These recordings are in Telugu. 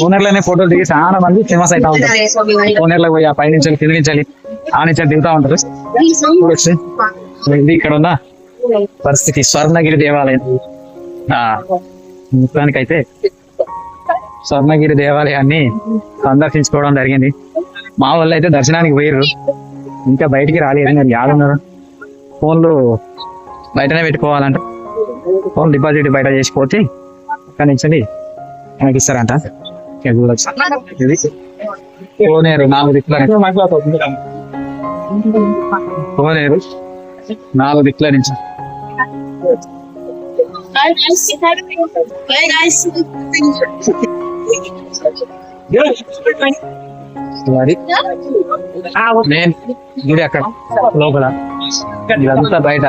కోనేరులోనే ఫోటోలు దిగి చాలా మంది ఫేమస్ అవుతా ఉంటారు. కోనేరులో పోయి ఆ పైనుంచి కింద నుంచి ఆ నుంచి దిగుతా ఉంటారు. చూడొచ్చు. ఇది ఇక్కడ ఉన్న పరిస్థితి స్వర్ణగిరి దేవాలయం. మొత్తానికైతే స్వర్ణగిరి దేవాలయాన్ని సందర్శించుకోవడం జరిగింది. మా వాళ్ళు అయితే దర్శనానికి పోయారు ఇంకా బయటికి రాలేదు. మరి యాడున్నారు? ఫోన్లు బయటనే పెట్టుకోవాలంట. ఫోన్ డిపాజిట్ బయట చేసిపోతే అక్కడి నుంచి మనకి ఇస్తారంట. ఇది. కోనేరు నాలుగు దిక్కుల కోనేరు నాలుగు దిక్కుల నుంచి. మెయిన్ గుడి అక్కడ లోపల. ఇదంతా బయట.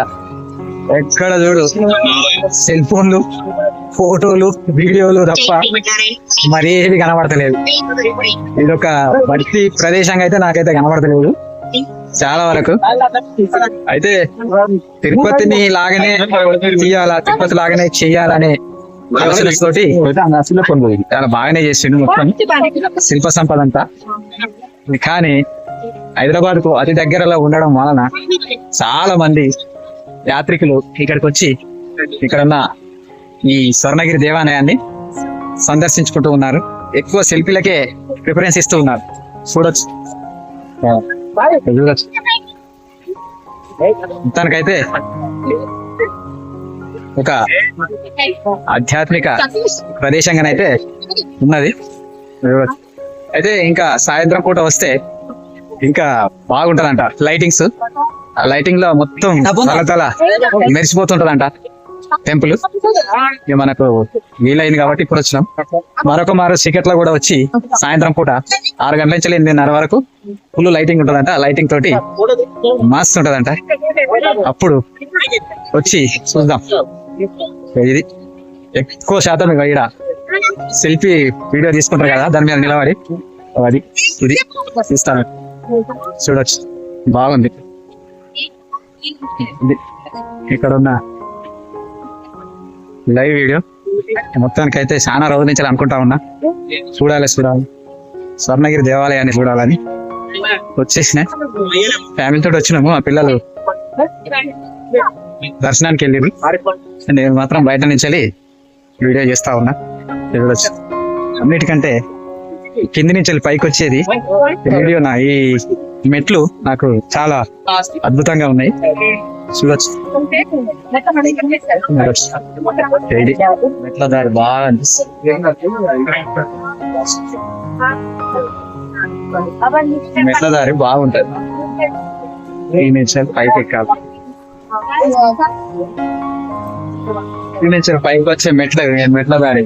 ఎక్కడ చూడు? సెల్ ఫోన్లు ఫోటోలు వీడియోలు తప్ప మరి ఏది కనబడతలేదు. ఇది ఒక భక్తి ప్రదేశంగా అయితే నాకైతే కనబడతలేదు. చాలా వరకు. అయితే తిరుపతిని లాగానే తీయాలా తిరుపతి లాగానే చెయ్యాలనే తోటి చాలా బాగానే చేసిండు మొత్తం. శిల్ప సంపద అంతా. కానీ హైదరాబాద్కు అతి దగ్గరలో ఉండడం వలన చాలా మంది యాత్రికులు ఇక్కడికి వచ్చి ఇక్కడ ఉన్న ఈ స్వర్ణగిరి దేవాలయాన్ని సందర్శించుకుంటూ ఉన్నారు. ఎక్కువ సెల్ఫీలకే ప్రిఫరెన్స్ ఇస్తూ ఉన్నారు. చూడొచ్చు. చూడొచ్చు మొత్తానికైతే ఒక ఆధ్యాత్మిక ప్రదేశంగానైతే ఉన్నది. అయితే ఇంకా సాయంత్రం పూట వస్తే ఇంకా బాగుంటదంట లైటింగ్స్ ఆ లైటింగ్లో మొత్తం తల తల మెరిసిపోతుంటదంట టెంపుల్. ఇక మనకు వీలైంది కాబట్టి ఇప్పుడు వచ్చినాం. మరొక మారు లో కూడా వచ్చి సాయంత్రం పూట ఆరు గంటల నుంచి ఎనిమిదిన్నర వరకు ఫుల్ లైటింగ్ ఉంటదంట. లైటింగ్ తోటి మస్తు ఉంటదంట. అప్పుడు వచ్చి చూద్దాం. ఇది ఎక్కువ శాతం ఇక ఈడ సెల్ఫీ వీడియో తీసుకుంటారు కదా దాని మీద నిలబడి. అది ఇది. తీస్తాను చూడొచ్చు. బాగుంది. ఇక్కడ ఉన్న లైవ్ వీడియో. మొత్తానికి అయితే చాలా రోజుల నుంచి అనుకుంటా ఉన్నా. చూడాలి చూడాలి. స్వర్ణగిరి దేవాలయాన్ని చూడాలని. వచ్చేసిన. ఫ్యామిలీ తోటి వచ్చినాము ఆ పిల్లలు దర్శనానికి వెళ్ళిరు. నేను మాత్రం బయట నుంచి వెళ్ళి వీడియో చేస్తా ఉన్నా. చూడొచ్చు. అన్నిటికంటే కింది నుంచి వెళ్ళి పైకి వచ్చేది. వీడియో నా ఈ మెట్లు నాకు చాలా అద్భుతంగా ఉన్నాయి. చూడొచ్చు. మెట్ల దారి బాగా అనిపిస్తుంది. మెట్ల దారి బాగుంటది. ఈ పైకి ఎక్కాలి. ఈ పైకి వచ్చే మెట్ల మెట్ల దారి.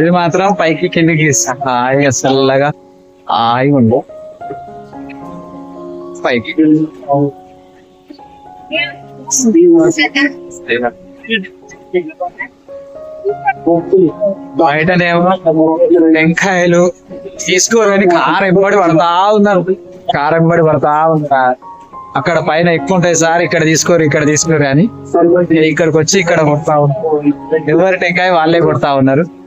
ఇది మాత్రం పైకి కిందికి హాయిగా చల్లగా హాయిగా ఉండు. పైకి. బయటనేమో టెంకాయలు తీసుకోరని కారం ఎంబడి పడతా ఉన్నారు. కారం ఎంబడి పడతా ఉన్నారు. అక్కడ పైన ఎక్కువ ఉంటాయి సార్ ఇక్కడ తీసుకోరు ఇక్కడ తీసుకోరు అని. ఇక్కడికి వచ్చి ఇక్కడ కొడతా ఉన్నారు. ఎవరి టెంకాయ వాళ్ళే కొడతా ఉన్నారు.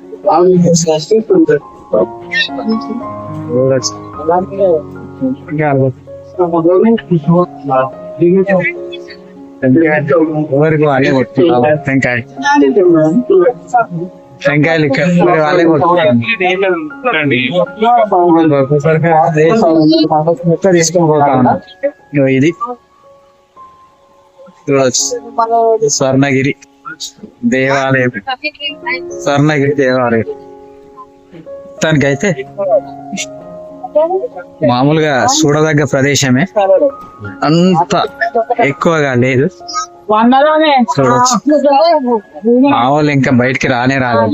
టెంకాయ టెంకాయలు ఇక్కడ వాళ్ళే కొట్టుకుంటారు తీసుకొని పోతా ఇది స్వర్ణగిరి. దేవాలయం. స్వర్ణగిరి దేవాలయం. మొత్తానికైతే మామూలుగా చూడదగ్గ ప్రదేశమే. అంత ఎక్కువగా లేదు. మామూలు ఇంకా బయటికి రానే రాలేదు.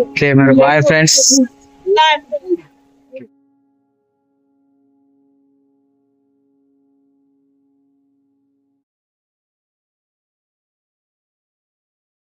ఓకే మరి బాయ్ ఫ్రెండ్స్